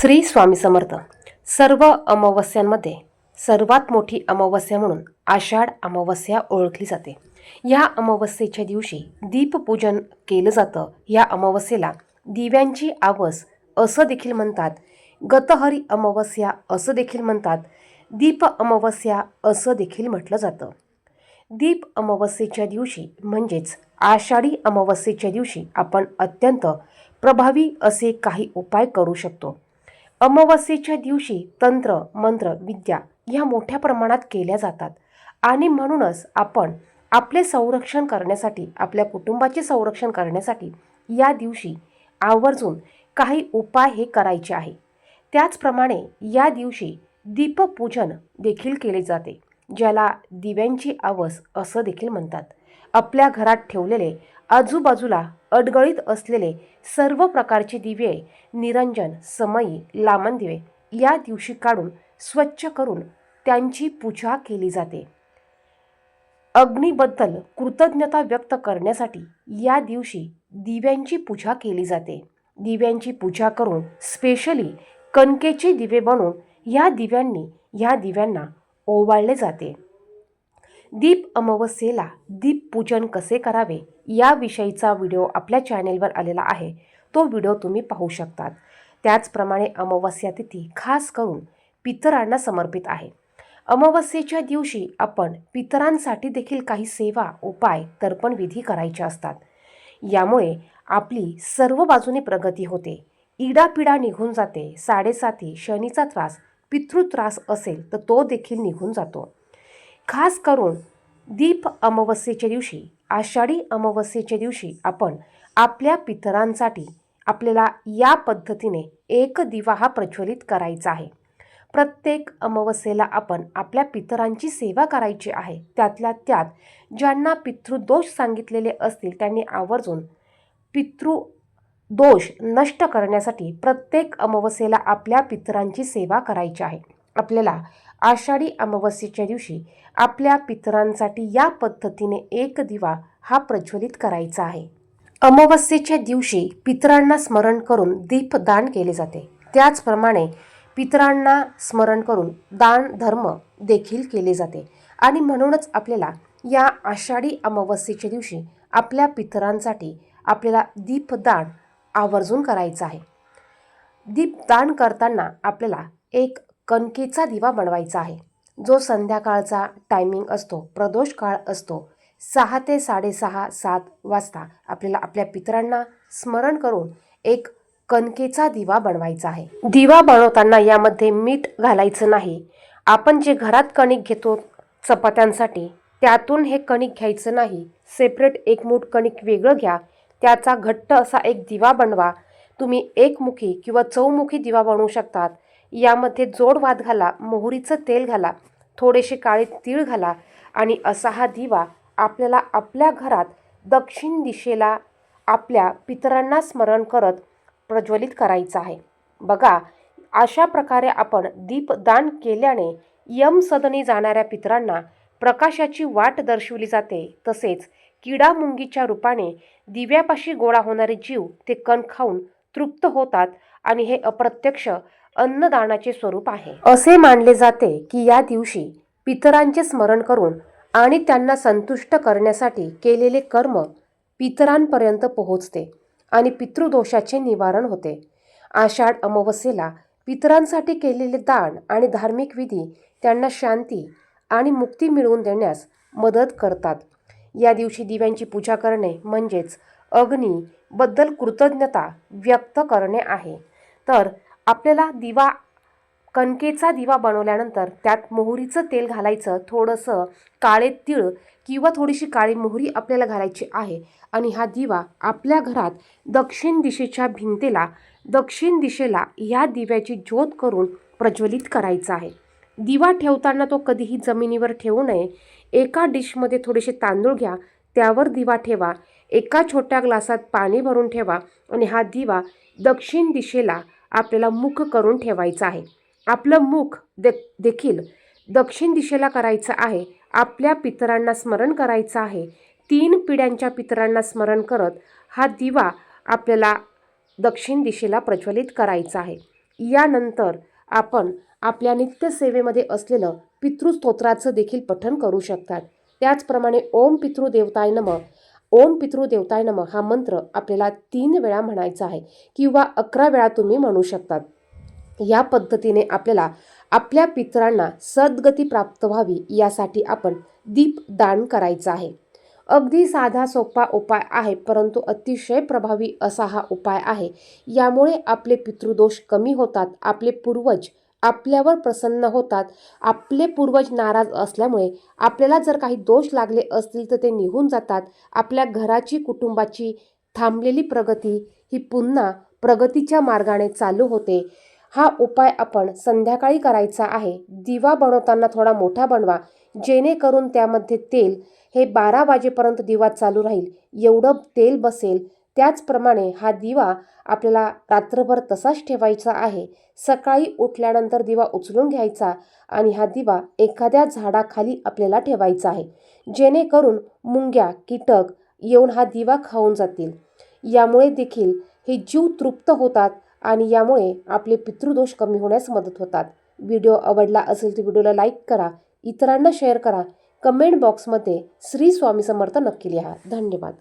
श्री स्वामी समर्थ. सर्व अमावस्यांमध्ये सर्वात मोठी अमावस्या म्हणून आषाढ अमावस्या ओळखली जाते. या अमावस्येच्या दिवशी दीपपूजन केलं जातं. या अमावस्येला दिव्यांची आवस असं देखील म्हणतात. गतहरी अमावस्या असं देखील म्हणतात. दीप अमावस्या असं देखील म्हटलं जातं. दीप अमावस्येच्या दिवशी म्हणजेच आषाढी अमावस्येच्या दिवशी आपण अत्यंत प्रभावी असे काही उपाय करू शकतो. अमावस्येच्या दिवशी तंत्र मंत्र विद्या ह्या मोठ्या प्रमाणात केल्या जातात. आणि म्हणूनच आपण आपले संरक्षण करण्यासाठी आपल्या कुटुंबाचे संरक्षण करण्यासाठी या दिवशी आवर्जून काही उपाय हे करायचे आहे. त्याचप्रमाणे या दिवशी दीपपूजन देखील केले जाते ज्याला दिव्यांची आवस असं देखील म्हणतात. आपल्या घरात ठेवलेले आजूबाजूला अडगळीत असलेले सर्व प्रकारचे दिवे निरंजन समयी लामण दिवे या दिवशी काढून स्वच्छ करून त्यांची पूजा केली जाते. अग्नीबद्दल कृतज्ञता व्यक्त करण्यासाठी या दिवशी दिव्यांची पूजा केली जाते. दिव्यांची पूजा करून स्पेशली कणकेचे दिवे बनवून या दिव्यांनी या दिव्यांना ओवाळले जाते. दीप अमावस्येला दीप पूजन कसे करावे याविषयीचा व्हिडिओ आपल्या चॅनेलवर आलेला आहे. तो व्हिडिओ तुम्ही पाहू शकतात. त्याचप्रमाणे अमावस्या तिथी खास करून पितरांना समर्पित आहे. अमावस्येच्या दिवशी आपण पितरांसाठी देखील काही सेवा उपाय तर्पण विधी करायचे असतात. यामुळे आपली सर्व बाजूने प्रगती होते. इडापिडा निघून जाते. साडेसाती शनीचा त्रास पितृत्रास असेल तर तो देखील निघून जातो. खास करून दीप अमावस्येच्या दिवशी आषाढी अमावस्येच्या दिवशी आपण आपल्या पितरांसाठी आपल्याला या पद्धतीने एक दिवा हा प्रज्वलित करायचा आहे. प्रत्येक अमावस्येला आपण आपल्या पितरांची सेवा करायची आहे. त्यातल्या त्यात ज्यांना पितृदोष सांगितलेले असतील त्यांनी आवर्जून पितृ दोष नष्ट करण्यासाठी प्रत्येक अमावस्येला आपल्या पितरांची सेवा करायची आहे. आपल्याला आषाढी अमावस्येच्या दिवशी आपल्या पितरांसाठी या पद्धतीने एक दिवा हा प्रज्वलित करायचा आहे. अमावस्येच्या दिवशी पितरांना स्मरण करून दीपदान केले जाते. त्याचप्रमाणे पितरांना स्मरण करून दान धर्म देखील केले जाते. आणि म्हणूनच आपल्याला या आषाढी अमावस्येच्या दिवशी आपल्या पितरांसाठी आपल्याला दीपदान आवर्जून करायचं आहे. दीपदान करताना आपल्याला एक कणकेचा दिवा बनवायचा आहे. जो संध्याकाळचा टायमिंग असतो प्रदोष काळ असतो. सहा ते साडेसहा सात वाजता आपल्याला आपल्या पितरांना स्मरण करून एक कणकेचा दिवा बनवायचा आहे. दिवा बनवताना यामध्ये मीठ घालायचं नाही. आपण जे घरात कणिक घेतो चपात्यांसाठी त्यातून हे कणिक घ्यायचं नाही. सेपरेट एक मूठ कणिक वेगळं घ्या. त्याचा घट्ट असा एक दिवा बनवा. तुम्ही एकमुखी किंवा चौमुखी दिवा बनवू शकतात. यामध्ये जोड वाद घाला मोहरीचं तेल घाला थोडेसे काळे तीळ घाला आणि असा हा दिवा आपल्याला आपल्या घरात दक्षिण दिशेला आपल्या पितरांना स्मरण करत प्रज्वलित करायचा आहे. बघा अशा प्रकारे आपण दीपदान केल्याने यमसदनी जाणाऱ्या पितरांना प्रकाशाची वाट दर्शवली जाते. तसेच किडा मुंगीच्या रूपाने दिव्यापाशी गोळा होणारे जीव ते कण खाऊन तृप्त होतात आणि हे अप्रत्यक्ष अन्नदानाचे स्वरूप आहे. असे मानले जाते की या दिवशी पितरांचे स्मरण करून आणि त्यांना संतुष्ट करण्यासाठी केलेले कर्म पितरांपर्यंत पोहोचते आणि पितृदोषाचे निवारण होते. आषाढ अमावस्येला पितरांसाठी केलेले दान आणि धार्मिक विधी त्यांना शांती आणि मुक्ती मिळवून देण्यास मदत करतात. या दिवशी दिव्यांची पूजा करणे म्हणजेच अग्नीबद्दल कृतज्ञता व्यक्त करणे आहे. तर आपल्याला दिवा कणकेचा दिवा बनवल्यानंतर त्यात मोहरीचं तेल घालायचं थोडंसं काळे तीळ किंवा थोडीशी काळी मोहरी आपल्याला घालायची आहे. आणि हा दिवा आपल्या घरात दक्षिण दिशेच्या भिंतीला दक्षिण दिशेला ह्या दिव्याची ज्योत करून प्रज्वलित करायचा आहे. दिवा ठेवताना तो कधीही जमिनीवर ठेवू नये. एका डिशमध्ये थोडेसे तांदूळ घ्या त्यावर दिवा ठेवा एका छोट्या ग्लासात पाणी भरून ठेवा आणि हा दिवा दक्षिण दिशेला आपल्याला मुख करून ठेवायचं आहे. आपलं मुख दे देखील दक्षिण दिशेला करायचं आहे. आपल्या पितरांना स्मरण करायचं आहे. तीन पिढ्यांच्या पितरांना स्मरण करत हा दिवा आपल्याला दक्षिण दिशेला प्रज्वलित करायचा आहे. यानंतर आपण आपल्या नित्यसेवेमध्ये असलेलं पितृस्तोत्राचं देखील पठन करू शकतात. त्याचप्रमाणे ओम पितृदेवताय नम ओम पितृदेवताय नम हा मंत्र आपल्याला तीन वेळा म्हणायचा आहे किंवा अकरा वेळा तुम्ही म्हणू शकतात. या पद्धतीने आपल्याला आपल्या पितरांना सद्गती प्राप्त व्हावी यासाठी आपण दीप दान करायचं आहे. अगदी साधा सोपा उपाय आहे परंतु अतिशय प्रभावी असा हा उपाय आहे. यामुळे आपले पितृदोष कमी होतात आपले पूर्वज आपल्यावर प्रसन्न होतात. आपले पूर्वज नाराज असल्यामुळे आपल्याला जर काही दोष लागले असतील तर ते निघून जातात. आपल्या घराची कुटुंबाची थांबलेली प्रगती ही पुन्हा प्रगतीच्या मार्गाने चालू होते. हा उपाय आपण संध्याकाळी करायचा आहे. दिवा बनवताना थोडा मोठा बनवा. जेणेकरून त्यामध्ये तेल हे बारा वाजेपर्यंत दिवा चालू राहील. एवढं तेल बसेल त्याचप्रमाणे हा दिवा आपल्याला रात्रभर तसाच ठेवायचा आहे. सकाळी उठल्यानंतर दिवा उचलून घ्यायचा आणि हा दिवा एखाद्या झाडाखाली आपल्याला ठेवायचा आहे. जेणेकरून मुंग्या कीटक येऊन हा दिवा खाऊन जातील. यामुळे देखील हे जीव तृप्त होतात आणि यामुळे आपले पितृदोष कमी होण्यास मदत होतात. व्हिडिओ आवडला असेल तर व्हिडिओला लाईक करा इतरांना शेअर करा. कमेंट बॉक्समध्ये श्री स्वामी समर्थ नक्की लिहा. धन्यवाद.